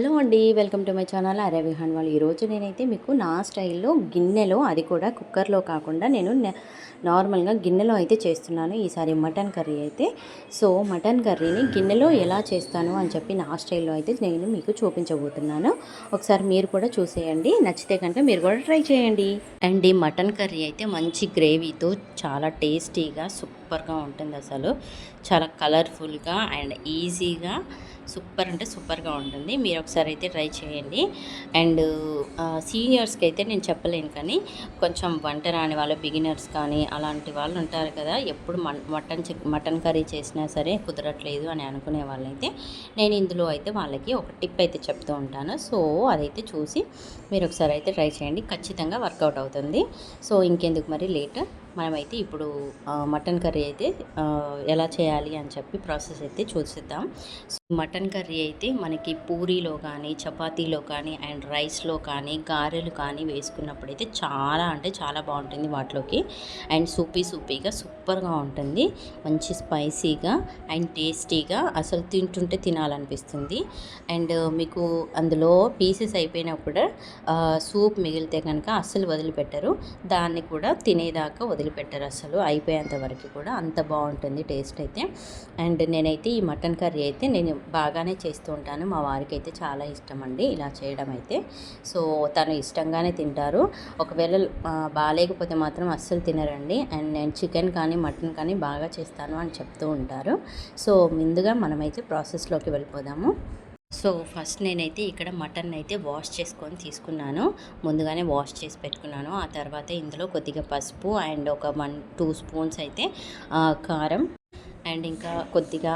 Hello అండి welcome to my channel అరే విహాన్ వాళ్ళు. ఈరోజు నేనైతే మీకు నా స్టైల్లో గిన్నెలో అది కూడా కుక్కర్లో కాకుండా నేను నార్మల్గా గిన్నెలో అయితే చేస్తున్నాను. ఈసారి మటన్ కర్రీ అయితే. సో మటన్ కర్రీని గిన్నెలో ఎలా చేస్తాను అని చెప్పి నా స్టైల్లో అయితే నేను మీకు చూపించబోతున్నాను. ఒకసారి మీరు కూడా చూసేయండి. నచ్చితే కనుక మీరు కూడా ట్రై చేయండి. అండ్ ఈ మటన్ కర్రీ అయితే మంచి గ్రేవీతో చాలా టేస్టీగా సూపర్గా ఉంటుంది అసలు. చాలా కలర్ఫుల్గా అండ్ ఈజీగా సూపర్ అంటే సూపర్గా ఉంటుంది. మీరు ఒకసారి అయితే ట్రై చేయండి. అండ్ సీనియర్స్కి అయితే నేను చెప్పలేను కానీ కొంచెం వంట రాని వాళ్ళు బిగినర్స్ కానీ అలాంటి వాళ్ళు ఉంటారు కదా. ఎప్పుడు మన్ మటన్ మటన్ కర్రీ చేసినా సరే కుదరట్లేదు అని అనుకునే వాళ్ళైతే నేను ఇందులో అయితే వాళ్ళకి ఒక టిప్ అయితే చెప్తూ ఉంటాను. సో అదైతే చూసి మీరు ఒకసారి అయితే ట్రై చేయండి. ఖచ్చితంగా వర్కౌట్ అవుతుంది. సో ఇంకెందుకు మరి లేట్? మనమైతే ఇప్పుడు మటన్ కర్రీ అయితే ఎలా చేయాలి అని చెప్పి ప్రాసెస్ అయితే చూసిద్దాం. సో మటన్ కర్రీ అయితే మనకి పూరీలో కానీ చపాతీలో కానీ అండ్ రైస్లో కానీ గారెలు కానీ వేసుకున్నప్పుడు అయితే చాలా అంటే చాలా బాగుంటుంది వాటిలోకి. అండ్ సూపీ సూపీగా సూపర్గా ఉంటుంది. మంచి స్పైసీగా అండ్ టేస్టీగా అసలు తింటుంటే తినాలనిపిస్తుంది. అండ్ మీకు అందులో పీసెస్ అయిపోయినా కూడా సూప్ మిగిలితే కనుక అస్సలు వదిలిపెట్టరు. దాన్ని కూడా తినేదాకా వదిలిపెట్టరు అసలు అయిపోయేంత వరకు కూడా అంత బాగుంటుంది టేస్ట్ అయితే. అండ్ నేనైతే ఈ మటన్ కర్రీ అయితే నేను బాగానే చేస్తూ ఉంటాను. మా వారికి అయితే చాలా ఇష్టం అండి ఇలా చేయడం అయితే. సో తను ఇష్టంగానే తింటారు. ఒకవేళ బాగాలేకపోతే మాత్రం అస్సలు తినరండి. అండ్ నేను చికెన్ కానీ మటన్ కానీ బాగా చేస్తాను అని చెప్తూ ఉంటారు. సో ముందుగా మనమైతే ప్రాసెస్లోకి వెళ్ళిపోదాము. సో ఫస్ట్ నేనైతే ఇక్కడ మటన్ అయితే వాష్ చేసుకొని తీసుకున్నాను. ముందుగానే వాష్ చేసి పెట్టుకున్నాను. ఆ తర్వాత ఇందులో కొద్దిగా పసుపు అండ్ ఒక వన్ టూ స్పూన్స్ అయితే కారం అండ్ ఇంకా కొద్దిగా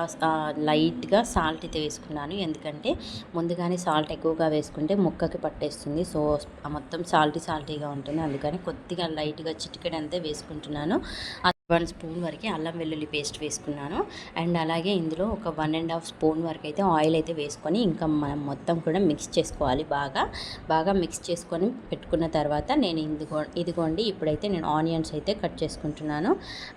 లైట్గా సాల్ట్ అయితే వేసుకున్నాను. ఎందుకంటే ముందుగానే సాల్ట్ ఎక్కువగా వేసుకుంటే ముక్కకి పట్టేస్తుంది. సో మొత్తం సాల్టీ సాల్టీగా ఉంటుంది. అందుకని కొద్దిగా లైట్గా చిటికెడంతే వేసుకుంటున్నాను. వన్ స్పూన్ వరకు అల్లం వెల్లుల్లి పేస్ట్ వేసుకున్నాను. అండ్ అలాగే ఇందులో ఒక వన్ అండ్ హాఫ్ స్పూన్ వరకు అయితే ఆయిల్ అయితే వేసుకొని ఇంకా మనం మొత్తం కూడా మిక్స్ చేసుకోవాలి బాగా. బాగా మిక్స్ చేసుకొని పెట్టుకున్న తర్వాత నేను ఇదిగో ఇదిగోండి ఇప్పుడైతే నేను ఆనియన్స్ అయితే కట్ చేసుకుంటున్నాను.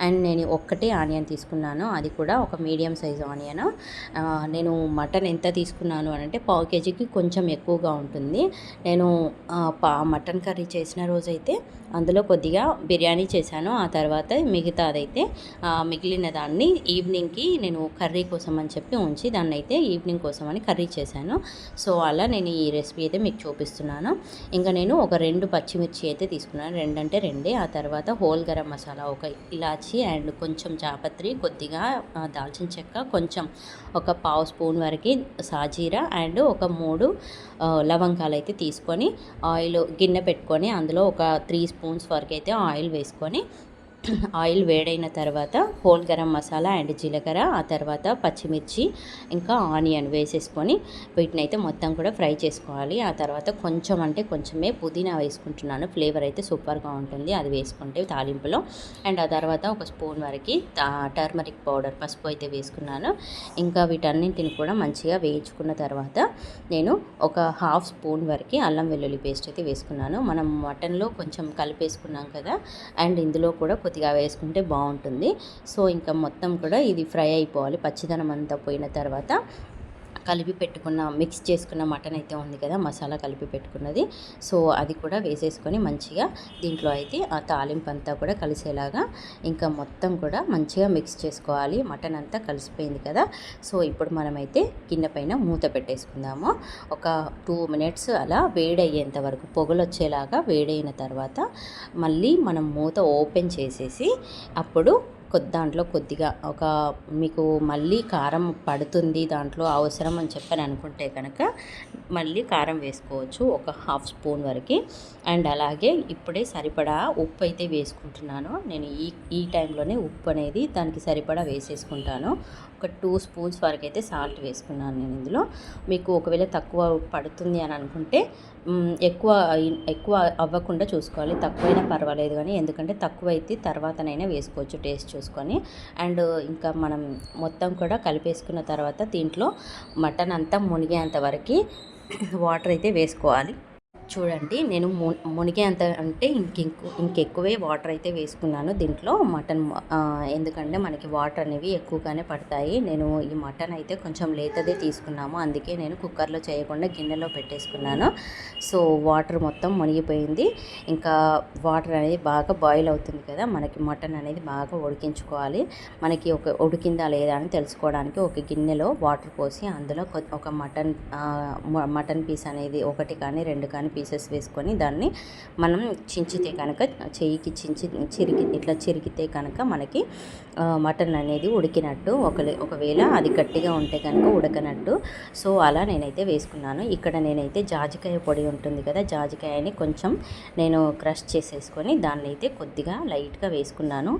అండ్ నేను ఒక్కటే ఆనియన్ తీసుకున్నాను. అది కూడా ఒక మీడియం సైజ్ ఆనియన్. నేను మటన్ ఎంత తీసుకున్నాను అని అంటే పావు కేజీకి కొంచెం ఎక్కువగా ఉంటుంది. నేను పా మటన్ కర్రీ చేసిన రోజైతే అందులో కొద్దిగా బిర్యానీ చేశాను. ఆ తర్వాత మిగతాదైతే అదైతే మిగిలిన దాన్ని ఈవినింగ్కి నేను కర్రీ కోసం అని చెప్పి ఉంచి దాన్ని అయితే ఈవినింగ్ కోసం అని కర్రీ చేశాను. సో అలా నేను ఈ రెసిపీ అయితే మీకు చూపిస్తున్నాను. ఇంకా నేను ఒక రెండు పచ్చిమిర్చి అయితే తీసుకున్నాను. రెండంటే రెండే. ఆ తర్వాత హోల్ గరం మసాలా ఒక ఇలాచి అండ్ కొంచెం జాపత్రి కొద్దిగా దాల్చిన చెక్క కొంచెం ఒక పావు స్పూన్ వరకు సాజీరా అండ్ ఒక మూడు లవంగాలు అయితే తీసుకొని ఆయిల్ గిన్నె పెట్టుకొని అందులో ఒక త్రీ స్పూన్స్ వరకు అయితే ఆయిల్ వేసుకొని ఆయిల్ వేడైన తర్వాత హోల్ గరం మసాలా అండ్ జీలకర్ర ఆ తర్వాత పచ్చిమిర్చి ఇంకా ఆనియన్ వేసేసుకొని వీటిని అయితే మొత్తం కూడా ఫ్రై చేసుకోవాలి. ఆ తర్వాత కొంచెం అంటే కొంచెమే పుదీనా వేసుకుంటున్నాను. ఫ్లేవర్ అయితే సూపర్గా ఉంటుంది. అది వేసుకుంటే తాలింపులో. అండ్ ఆ తర్వాత ఒక స్పూన్ వరకు టర్మరిక్ పౌడర్ పసుపు అయితే వేసుకున్నాను. ఇంకా వీటన్నింటిని కూడా మంచిగా వేయించుకున్న తర్వాత నేను ఒక హాఫ్ స్పూన్ వరకు అల్లం వెల్లుల్లి పేస్ట్ అయితే వేసుకున్నాను. మనం మటన్లో కొంచెం కలిపేసుకున్నాం కదా అండ్ ఇందులో కూడా కొద్దిగా వేసుకుంటే బాగుంటుంది. సో ఇంకా మొత్తం కూడా ఇది ఫ్రై అయిపోవాలి. పచ్చిదనం అంతా పోయిన తర్వాత కలిపి పెట్టుకున్న మిక్స్ చేసుకున్న మటన్ అయితే ఉంది కదా మసాలా కలిపి పెట్టుకున్నది. సో అది కూడా వేసేసుకొని మంచిగా దీంట్లో అయితే ఆ తాలింపు అంతా కూడా కలిసేలాగా ఇంకా మొత్తం కూడా మంచిగా మిక్స్ చేసుకోవాలి. మటన్ అంతా కలిసిపోయింది కదా. సో ఇప్పుడు మనమైతే గిన్నె పైన మూత పెట్టేసుకుందాము. ఒక టూ మినిట్స్ అలా వేడయ్యేంత వరకు పొగలు వచ్చేలాగా వేడైన తర్వాత మళ్ళీ మనం మూత ఓపెన్ చేసేసి అప్పుడు కొద్ది దాంట్లో కొద్దిగా ఒక మీకు మళ్ళీ కారం పడుతుంది దాంట్లో అవసరం అని చెప్పని అనుకుంటే కనుక మళ్ళీ కారం వేసుకోవచ్చు ఒక హాఫ్ స్పూన్ వరకు. అండ్ అలాగే ఇప్పుడే సరిపడా ఉప్పు అయితే వేసుకుంటున్నాను. నేను ఈ ఈ టైంలోనే ఉప్పు అనేది దానికి సరిపడా వేసేసుకుంటాను. ఒక టూ స్పూన్స్ వరకు అయితే సాల్ట్ వేసుకున్నాను నేను ఇందులో. మీకు ఒకవేళ తక్కువ పడుతుంది అని అనుకుంటే ఎక్కువ ఎక్కువ అవ్వకుండా చూసుకోవాలి. తక్కువైనా పర్వాలేదు కానీ ఎందుకంటే తక్కువ అయితే తర్వాతనైనా వేసుకోవచ్చు టేస్ట్ చూసుకొని అండ్ ఇంకా మనం మొత్తం కూడా కలిపేసుకున్న తర్వాత దీంట్లో మటన్ అంతా మునిగేంత వరకు వాటర్ అయితే వేసుకోవాలి. చూడండి నేను ము మునిగే అంత అంటే ఇంకెక్కు ఇంకెక్కువే వాటర్ అయితే వేసుకున్నాను దీంట్లో. మటన్ ఎందుకంటే మనకి వాటర్ అనేవి ఎక్కువగానే పడతాయి. నేను ఈ మటన్ అయితే కొంచెం లేతదే తీసుకున్నాము. అందుకే నేను కుక్కర్లో చేయకుండా గిన్నెలో పెట్టేసుకున్నాను. సో వాటర్ మొత్తం మునిగిపోయింది. ఇంకా వాటర్ అనేది బాగా బాయిల్ అవుతుంది కదా మనకి మటన్ అనేది బాగా ఉడికించుకోవాలి. మనకి ఒక ఉడికిందా లేదా అని తెలుసుకోవడానికి ఒక గిన్నెలో వాటర్ పోసి అందులో ఒక మటన్ మటన్ పీస్ అనేది ఒకటి కానీ రెండు కానీ పీసెస్ వేసుకొని దాన్ని మనం చించితే కనుక చెయ్యికి చించి చిరికి ఇట్లా చిరికితే కనుక మనకి మటన్ అనేది ఉడికినట్టు ఒకలే ఒకవేళ అది గట్టిగా ఉంటే కనుక ఉడకనట్టు. సో అలా నేనైతే వేసుకున్నాను. ఇక్కడ నేనైతే జాజికాయ పొడి ఉంటుంది కదా జాజికాయని కొంచెం నేను క్రష్ చేసేసుకొని దాన్ని అయితే కొద్దిగా లైట్గా వేసుకున్నాను.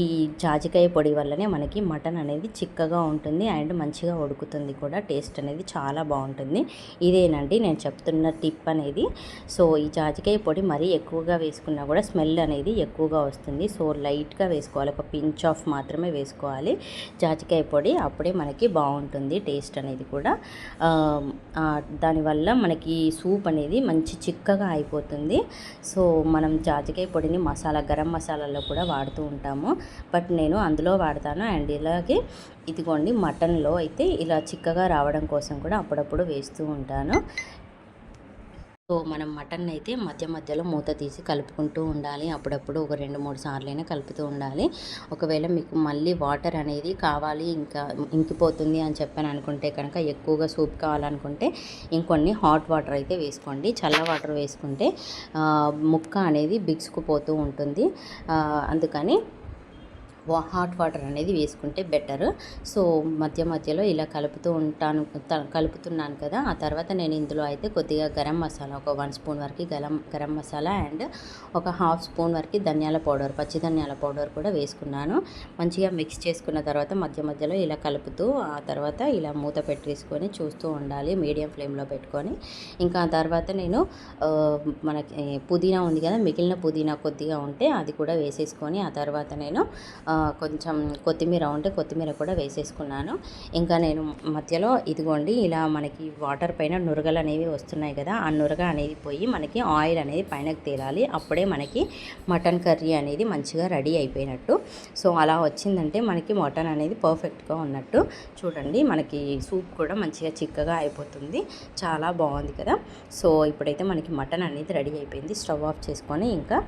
ఈ జాజికాయ పొడి వల్లనే మనకి మటన్ అనేది చిక్కగా ఉంటుంది అండ్ మంచిగా ఉడుకుతుంది కూడా టేస్ట్ అనేది చాలా బాగుంటుంది. ఇదేనండి నేను చెప్తున్న టిప్ అనేది. సో ఈ జాజికాయ పొడి మరీ ఎక్కువగా వేసుకున్నా కూడా స్మెల్ అనేది ఎక్కువగా వస్తుంది. సో లైట్గా వేసుకోవాలి. ఒక పించ్ ఆఫ్ మాత్రమే వేసుకోవాలి. జాజికాయ పొడి అప్పుడే మనకి బాగుంటుంది టేస్ట్ అనేది కూడా. దానివల్ల మనకి సూప్ అనేది మంచి చిక్కగా అయిపోతుంది. సో మనం జాజికాయ పొడిని మసాలా గరం మసాలాలో కూడా వాడుతూ ఉంటాము. బట్ నేను అందులో వాడతాను. అండ్ ఇలాగే ఇదిగోండి మటన్లో అయితే ఇలా చిక్కగా రావడం కోసం కూడా అప్పుడప్పుడు వేస్తూ ఉంటాను. సో మనం మటన్ అయితే మధ్య మధ్యలో మూత తీసి కలుపుకుంటూ ఉండాలి. అప్పుడప్పుడు ఒక రెండు మూడు సార్లైనా కలుపుతూ ఉండాలి. ఒకవేళ మీకు మళ్ళీ వాటర్ అనేది కావాలి ఇంకా ఇంకిపోతుంది అని చెప్పని అనుకుంటే కనుక ఎక్కువగా సూప్ కావాలనుకుంటే ఇంకొన్ని హాట్ వాటర్ అయితే వేసుకోండి. చల్ల వాటర్ వేసుకుంటే ముక్క అనేది బిగుసుకుపోతూ ఉంటుంది. అందుకని హాట్ వాటర్ అనేది వేసుకుంటే బెటర్. సో మధ్య మధ్యలో ఇలా కలుపుతూ ఉంటాను కలుపుతున్నాను కదా ఆ తర్వాత నేను ఇందులో అయితే కొద్దిగా గరం మసాలా ఒక వన్ స్పూన్ వరకు గరం గరం మసాలా అండ్ ఒక హాఫ్ స్పూన్ వరకు ధనియాల పౌడర్ పచ్చి ధనియాల పౌడర్ కూడా వేసుకున్నాను. మంచిగా మిక్స్ చేసుకున్న తర్వాత మధ్య మధ్యలో ఇలా కలుపుతూ ఆ తర్వాత ఇలా మూత పెట్టేసుకొని చూస్తూ ఉండాలి మీడియం ఫ్లేమ్లో పెట్టుకొని. ఇంకా ఆ తర్వాత నేను మనకి పుదీనా ఉంది కదా మిగిలిన పుదీనా కొద్దిగా ఉంటే అది కూడా వేసేసుకొని ఆ తర్వాత నేను కొంచెం కొత్తిమీర ఉంటే కొత్తిమీర కూడా వేసేసుకున్నాను. ఇంకా నేను మధ్యలో ఇదిగోండి ఇలా మనకి వాటర్ పైన నురగలు అనేవి వస్తున్నాయి కదా ఆ నురగ అనేది పోయి మనకి ఆయిల్ అనేది పైనకి తేలాలి. అప్పుడే మనకి మటన్ కర్రీ అనేది మంచిగా రెడీ అయిపోయినట్టు. సో అలా వచ్చిందంటే మనకి మటన్ అనేది పర్ఫెక్ట్గా ఉన్నట్టు చూడండి. మనకి సూప్ కూడా మంచిగా చిక్కగా అయిపోతుంది. చాలా బాగుంది కదా. సో ఇప్పుడైతే మనకి మటన్ అనేది రెడీ అయిపోయింది. స్టవ్ ఆఫ్ చేసుకొని ఇంకా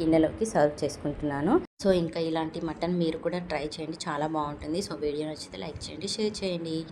గిన్నెలోకి సర్వ్ చేసుకుంటున్నాను. సో ఇంకా ఇలాంటి మటన్ మీరు కూడా ట్రై చేయండి. చాలా బాగుంటుంది. సో వీడియో నచ్చితే లైక్ చేయండి షేర్ చేయండి.